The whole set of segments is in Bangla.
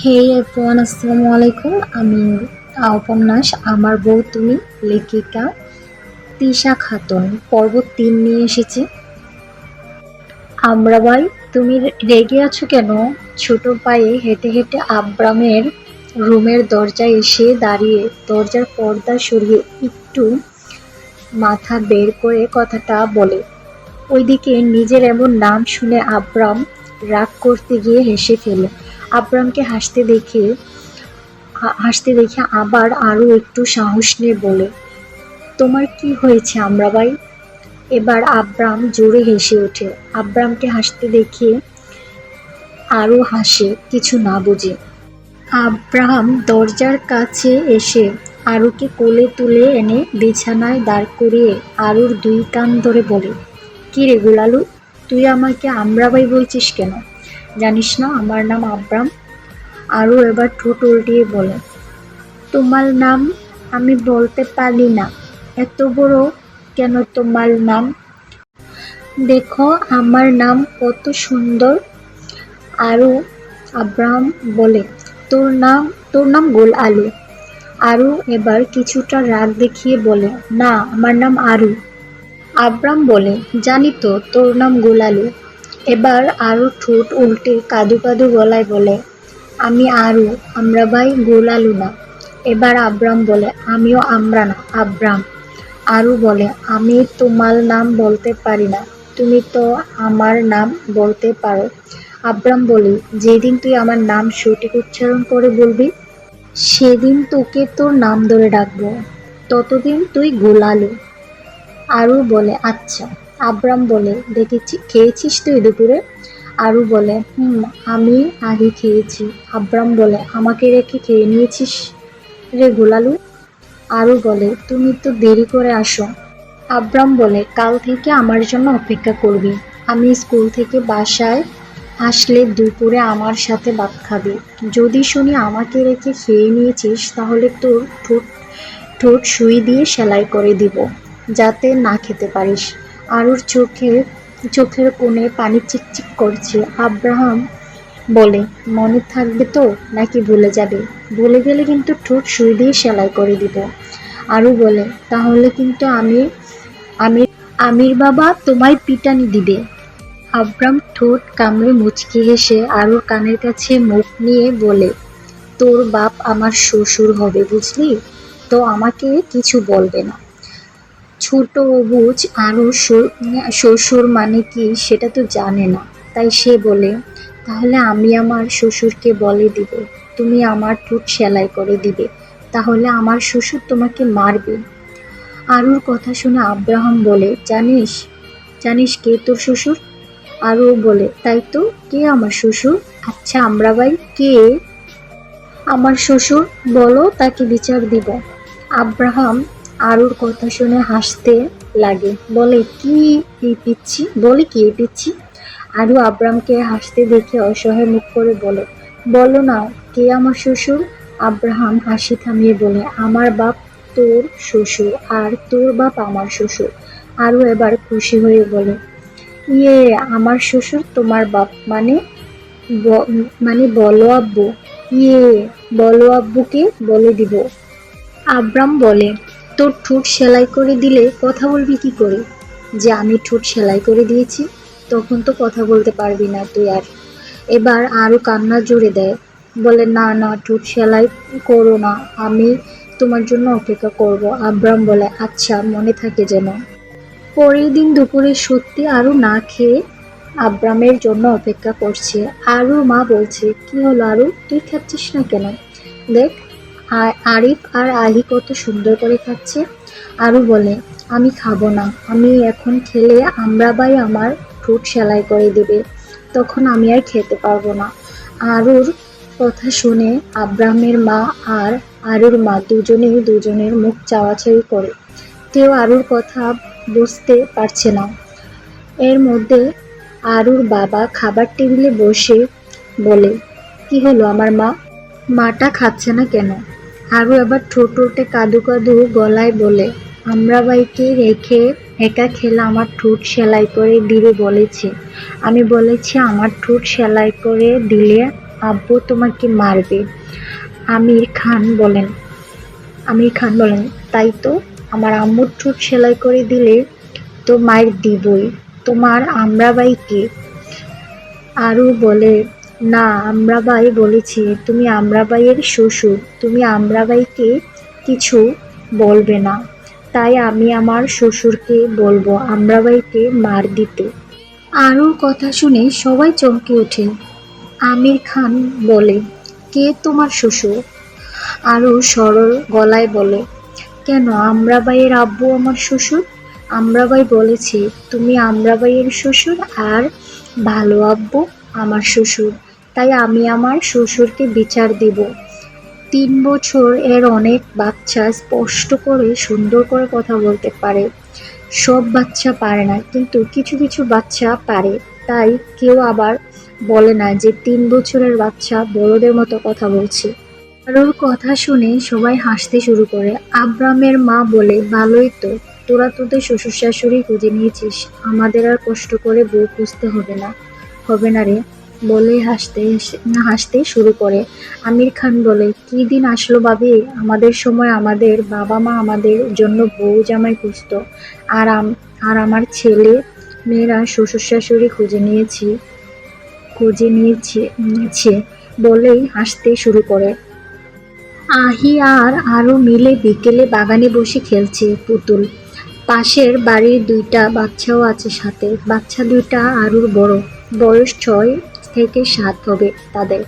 হে এভরিওয়ান আসসালামু আলাইকুম আমি উপন্যাস আমার বউ তুমি, লেখিকা তিশা খাতুন, পর্ব তিন নিয়ে এসেছে। আমরা ভাই, তুমি রেগে আছো কেন? ছোট পায়ে হেঁটে হেঁটে আব্রামের রুমের দরজায় এসে দাঁড়িয়ে, দরজার পর্দা সরিয়ে একটু মাথা বের করে কথাটা বলে। ওইদিকে নিজের এমন নাম শুনে আব্রাম রাগ করতে গিয়ে হেসে ফেলে। আব্রামকে হাসতে দেখে হাসতে দেখে আবার আরও একটু সাহস নিয়ে বলে, তোমার কি হয়েছে আমরা ভাই এবার আব্রাম জোরে হেসে ওঠে। আব্রামকে হাসতে দেখে আরও হাসে, কিছু না বুঝে। আব্রাহাম দরজার কাছে এসে আরুকে কোলে তুলে এনে বিছানায় দাঁড় করিয়ে আরুর দুই কান ধরে বলে, কি রে গুলালু, তুই আমাকে আমরা ভাই বলছিস কেন? জানিস না, আমার নাম আব্রাম। আরও এবার ঠোঁট উল্টিয়ে বলে, তোমার নাম আমি বলতে পারি না। এত বড় কেন তোমার নাম? দেখো, আমার নাম কত সুন্দর। আরও আব্রাহাম বলে, তোর নাম তোর নাম গোল আলু। আরু এবার কিছুটা রাগ দেখিয়ে বলে, না, আমার নাম আরু। আব্রাম বলে, জানি তো, তোর নাম গোলালু এবার আরও ঠোঁট উল্টে কাদু কাদু গলায় বলে, আমি আরু, আমরা ভাই গোলালু না এবার আব্রাম বলে, আমিও আমরা না আব্রাম। আরু বলে, আমি তোমার নাম বলতে পারি না, তুমি তো আমার নাম বলতে পারো। আব্রাম বলি, যেদিন তুই আমার নাম সঠিক উচ্চারণ করে বলবি, সেদিন তোকে তোর নাম ধরে ডাকবো। ততদিন তুই গোলালু। আরু বলে আচ্ছা। আব্রাম বলে, দেখেছি খেয়েছিস তুই দুপুরে? আরু বলে, হুম, আমি আগে খেয়েছি। আব্রাম বলে, আমাকে রেখে খেয়ে নিয়েছিস রে গোলালু? আরু বলে, তুমি তো দেরি করে আসো। আব্রাম বলে, কাল থেকে আমার জন্য অপেক্ষা করবি। আমি স্কুল থেকে বাসায় আসলে দুপুরে আমার সাথে ভাত খাবি। যদি শুনি আমাকে রেখে খেয়ে নিয়েছিস, তাহলে তোর ঠোঁট ঠোঁট সুই দিয়ে সেলাই করে দিব, যাতে না খেতে পারিস। আরুর চোখে, চোখের কোণে পানি চিকচিক করছে। আব্রাহাম বলে, মনে থাকবে তো? নাকি ভুলে যাবে? ভুলে গেলে কিন্তু ঠোঁট সুই দিয়ে সেলাই করে দিব। আরও বলে, তাহলে কিন্তু আমি আমির আমির বাবা তোমায় পিটানি দিবে। আব্রাম ঠোঁট কামড়ে মুচকি হেসে আরুর কানের কাছে মুখ নিয়ে বলে, তোর বাপ আমার শ্বশুর হবে, বুঝলি? তো আমাকে কিছু বলবে না। ছোট বুঝ আরও শ্বশুর মানে কি সেটা তো জানে না। তাই সে বলে, তাহলে আমি আমার শ্বশুরকে বলে দিব, তুমি আমার ঠোঁট সেলাই করে দিবে, তাহলে আমার শ্বশুর তোমাকে মারবে। আরুর কথা শুনে আব্রাহাম বলে, জানিস জানিস কে তোর শ্বশুর? আরও বলে, তাই তো, কে আমার শ্বশুর? আচ্ছা আমরা ভাই, কে? আমার শ্বশুর, বলো, তাকে বিচার দিব। আব্রাহাম আরুর কথা শুনে হাসতে লাগে। বলে, কি এই পিচ্ছি? বলে কি এই পিচ্ছি? আরু আব্রামকে হাসতে দেখে অসহায় মুখ করে বলে, বলো না, কে আমার শ্বশুর? আব্রাহাম হাসি থামিয়ে বলে, আমার বাপ তোর শ্বশুর আর তোর বাপ আমার শ্বশুর। আরু এবার খুশি হয়ে বলে ইয়ে আমার শ্বশুর তোমার বাপ মানে মানে বলো আব্বু। ইয়ে বলো আব্বুকে বলে দিব। আব্রাম বলে তোর ঠোঁট সেলাই করে দিলে কথা বলবি কি করে? যে আমি ঠোঁট সেলাই করে দিয়েছি, তখন তো কথা বলতে পারবি না তুই আর। এবার আরও কান্না জুড়ে দেয়। বলে, না না, ঠোঁট সেলাই করো না, আমি তোমার জন্য অপেক্ষা করব। আব্রাম বলে আচ্ছা মনে থাকে যেন। পরের দিন দুপুরে সত্যি আরও না খেয়ে আব্রামের জন্য অপেক্ষা করছে। আরও মা বলছে, কি হলো আরু? তুই খাচ্ছিস না কেন? দেখ আ- আরিফ আর আহি কত সুন্দর করে খাচ্ছে। আরও বলে, আমি খাব না, আমি এখন খেলে আমরা বাই আমার ঠোঁট সেলাই করে দেবে, তখন আমি আর খেতে পারব না। আরুর কথা শুনে আব্রাহামের মা আর আরুর মা দুজনেই দুজনের মুখ চাওয়াচাওয়ি করে। কেউ আরুর কথা বুঝতে পারছে না। এর মধ্যে আরুর বাবা খাবার টেবিলে বসে বলে, কি হলো আমার মা? মাটা খাচ্ছে না কেন? আরও আবার ঠোঁট উল্টে কাদু কাদু গলায় বলে, আমরা বাইকে রেখে একা খেলে আমার ঠোঁট সেলাই করে দিবে বলেছে। আমি বলেছি, আমার ঠোঁট সেলাই করে দিলে আব্বু তোমাকে মারবে। আমির খান বলেন। আমির খান বলেন, তাই তো, আমার আম্মুর ঠোঁট সেলাই করে দিলে তো মায়ের দিবই। তোমার আমরাবাইকে আরও বলে না আমরাবাই বলেছে, তুমি আমরাবাইয়ের শ্বশুর, তুমি আমরাবাইকে কিছু বলবে না। তাই আমি আমার শ্বশুরকে বলব আমরাবাইকে মার দিতে। আরুর কথা শুনে সবাই চমকে ওঠে। আমির খান বলে, কে তোমার শ্বশুর? আরও সরল গলায় বলে, কেন আমরাবাইয়ের আব্বু আমার শ্বশুর? আমরাবাই বলেছে, তুমি আমরাবাইয়ের শ্বশুর আর ভালো আব্বু আমার শ্বশুর। তাই আমি আমার শ্বশুরকে বিচার দিব। তিন বছর এর অনেক বাচ্চা স্পষ্ট করে, সুন্দর করে কথা বলতে পারে। সব বাচ্চা পারে না, কিন্তু কিছু কিছু বাচ্চা পারে। তাই কেউ আবার বলে না যে তিন বছরের বাচ্চা বড়দের মতো কথা বলছে। আরোর কথা শুনে সবাই হাসতে শুরু করে। আব্রামের মা বলে, ভালোই তো, তোরা তোদের শ্বশুর শাশুড়ি খুঁজে নিয়েছিস। আমাদের আর কষ্ট করে বউ খুঁজতে হবে না। হবে না রে। বলে হাসতে হাসতে শুরু করে। আমির খান বলে, কি দিন আসলো ভাবি আমাদের সময় আমাদের বাবা মা আমাদের জন্য বউ জামাই খুঁজতো। আর আর আমার ছেলে, মেয়েরা শ্বশুর শাশুড়ি খুঁজে নিয়েছি, খুঁজে নিয়েছে বলেই হাসতে শুরু করে। আহি আর আরও মিলে বিকেলে বাগানে বসে খেলছে পুতুল। পাশের বাড়ির দুইটা বাচ্চাও আছে সাথে। বাচ্চা দুইটা আরুর বড়। বয়স ছয় থেকে সাত হবে তাদের।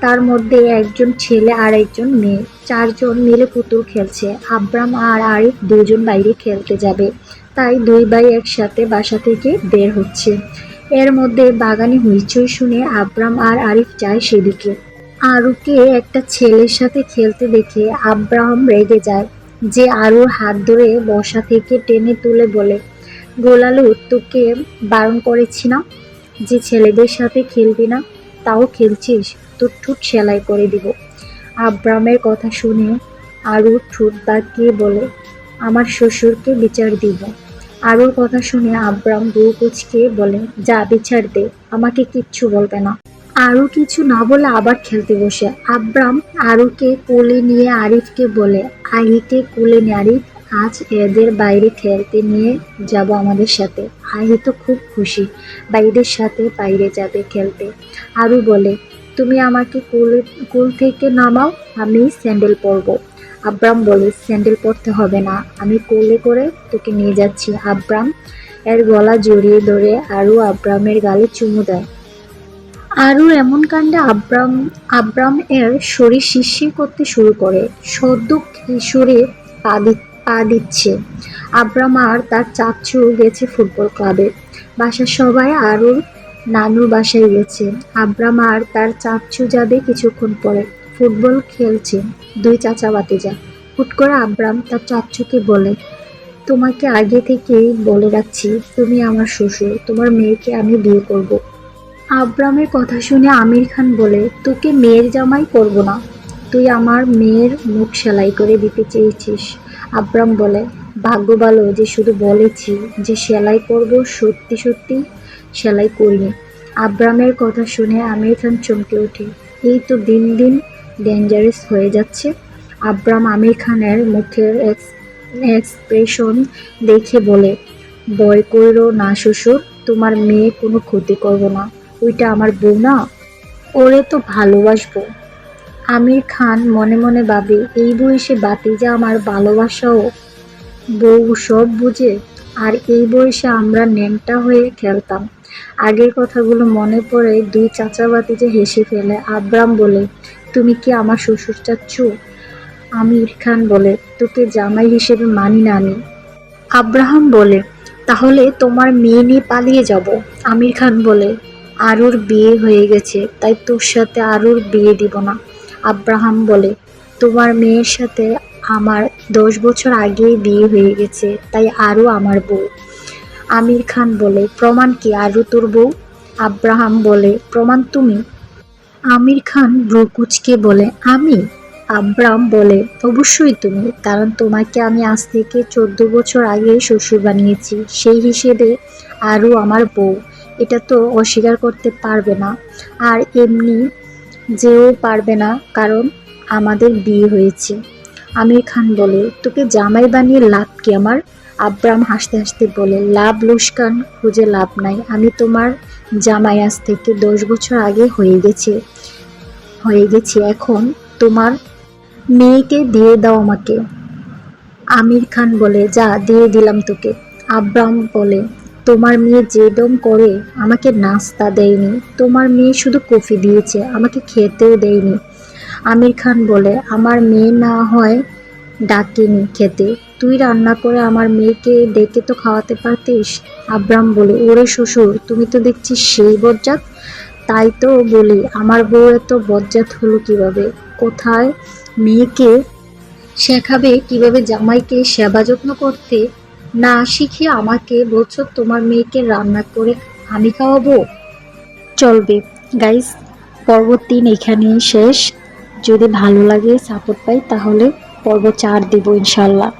তার মধ্যে একজন ছেলে আর একজন মেয়ে। চারজন মিলে পুতুল খেলছে। আব্রাম আর আরিফ দুজন বাইরে খেলতে যাবে। তাই দুই ভাই একসাথে বাসা থেকে বের হচ্ছে। এর মধ্যে বাগানে হইচই শুনে আব্রাম আর আরিফ যায় সেদিকে। আরুকে একটা ছেলের সাথে খেলতে দেখে আব্রাহাম রেগে যায়। যে আরুর হাত ধরে বসা থেকে টেনে তুলে বলে, গোলালু, তোকে বারণ করেছি না? যে ছেলেদের সাথে খেলবি না, তাও খেলছিস, তোর ঠোঁট সেলাই করে দিব। আব্রামের কথা শুনে আরুর ঠোঁট বাঁকিয়ে বলে, আমার শ্বশুরকে বিচার দিব। আরুর কথা শুনে আব্রাম বউ কুচকে বলে, যা, বিচার দে, আমাকে কিচ্ছু বলবে না। আরও কিছু না বলে আবার খেলতে বসে। আব্রাম আরুকে কোলে নিয়ে আরিফকে বলে আহিকে কোলে নিয়ে আরিফ। আজ এদের বাইরে খেলতে নিয়ে যাব আমাদের সাথে। আহি তো খুব খুশি। বাইরের সাথে বাইরে যাবে খেলতে। আরু বলে, তুমি আমাকে কোলে, কুল থেকে নামাও, আমি স্যান্ডেল পরবো। আব্রাম বলে, স্যান্ডেল পরতে হবে না, আমি কোলে করে তোকে নিয়ে যাচ্ছি। আব্রাম এর গলা জড়িয়ে ধরে আরু আব্রামের গালে চুমু দেয়। আরও এমন কাণ্ডে আব্রাম আব্রাম এর শরীর শিরশির করতে শুরু করে। সদ্য কিশোরে পা পা দিচ্ছে। আব্রাম আর তার চাচু গেছে ফুটবল ক্লাবে। বাসার সবাই আরুর নানুর বাসায় গেছে। আব্রাম আর তার চাচু যাবে কিছুক্ষণ পরে। ফুটবল খেলছে দুই চাচা বাতিজা হুট করে আব্রাম তার চাচুকে বলে, তোমাকে আগে থেকেই বলে রাখছি, তুমি আমার শ্বশুর, তোমার মেয়েকে আমি বিয়ে করব। আব্রামের কথা শুনে আমির খান বলে, তোকে মেয়ের জামাই করব না। তুই আমার মেয়ের মুখ সেলাই করে দিতে চেয়েছিস। আব্রাম বলে, ভাগ্য ভালো যে শুধু বলেছি যে সেলাই করব সত্যি সত্যি, সেলাই করিনি আব্রামের কথা শুনে আমির খান চমকে ওঠে এই তো দিন দিন ডেঞ্জারাস হয়ে যাচ্ছে। আব্রাম আমির খানের মুখের এক্স- এক্সপ্রেশন দেখে বলে, ভয় করো না শ্বশুর, তোমার মেয়ে কোনো ক্ষতি করব না, ওইটা আমার বউ না, ওরে তো ভালোবাসবো। আমির খান মনে মনে ভাবে, এই বয়সে বাতিজা আমার ভালোবাসাও। বউ সব বুঝে, আর এই বয়সে আমরা ন্যাংটা হয়ে খেলতাম। আগের কথাগুলো মনে পড়ে দুই চাচা বাতিজা হেসে ফেলে। আব্রাম বলে, তুমি কি আমার শ্বশুর চাচ্ছ? আমির খান বলে, তোকে জামাই হিসেবে মানি না আমি। আব্রাহাম বলে, তাহলে তোমার মেয়ে নিয়ে পালিয়ে যাব। আমির খান বলে, আরুর বিয়ে হয়ে গেছে, তাই তোর সাথে আরুর বিয়ে দিব না। আব্রাহাম বলে, তোমার মেয়ের সাথে আমার দশ বছর আগেই বিয়ে হয়ে গেছে, তাই আরও আমার বউ। আমির খান বলে, প্রমাণ কি আরও তোর বউ? আব্রাহাম বলে, প্রমাণ তুমি। আমির খান ব্রকুচকে বলে, আমি? আব্রাম বলে, অবশ্যই তুমি, কারণ তোমাকে আমি আজ থেকে চোদ্দ বছর আগে শ্বশুর বানিয়েছি, সেই হিসেবে আরও আমার বউ। এটা তো অস্বীকার করতে পারবে না। আর এমনি যেও পারবে না, কারণ আমাদের বিয়ে হয়েছে। আমির খান বলে, তোকে জামাই বানিয়ে লাভ কি আমার? আব্রাম হাসতে হাসতে বলে, লাভ লুস্কান, খুঁজে লাভ নাই। আমি তোমার জামাই আজ থেকে দশ বছর আগে হয়ে গেছে, হয়ে গেছি। এখন তোমার মেয়েকে দিয়ে দাও আমাকে। আমির খান বলে, যা, দিয়ে দিলাম তোকে। আব্রাম বলে তোমার মেয়ে যে দম করে, আমাকে নাস্তা দেয়নি। তোমার মেয়ে শুধু কফি দিয়েছে, আমাকে খেতেও দেয়নি। আমির খান বলে, আমার মেয়ে না হয় ডাকেনি খেতে। তুই রান্না করে আমার মেয়েকে ডেকে তো খাওয়াতে পারতিস? আব্রাম বলে, ওরে শ্বশুর, তুমি তো দেখছি সেই বজ্জাত? তাই তো বলি, আমার বউ এত বজ্জাত হলো কীভাবে? কোথায় মেয়েকে শেখাবে? কীভাবে জামাইকে সেবা যত্ন করতে না শিখে আমাকে বলছো তোমার মেয়েকে রান্না করে আমি খাওয়াবো? চলবে গাইস পর্ব তিন এখানেই শেষ। যদি ভালো লাগে সাপোর্ট পাই, তাহলে পর্ব চার দেবো, ইনশাল্লাহ।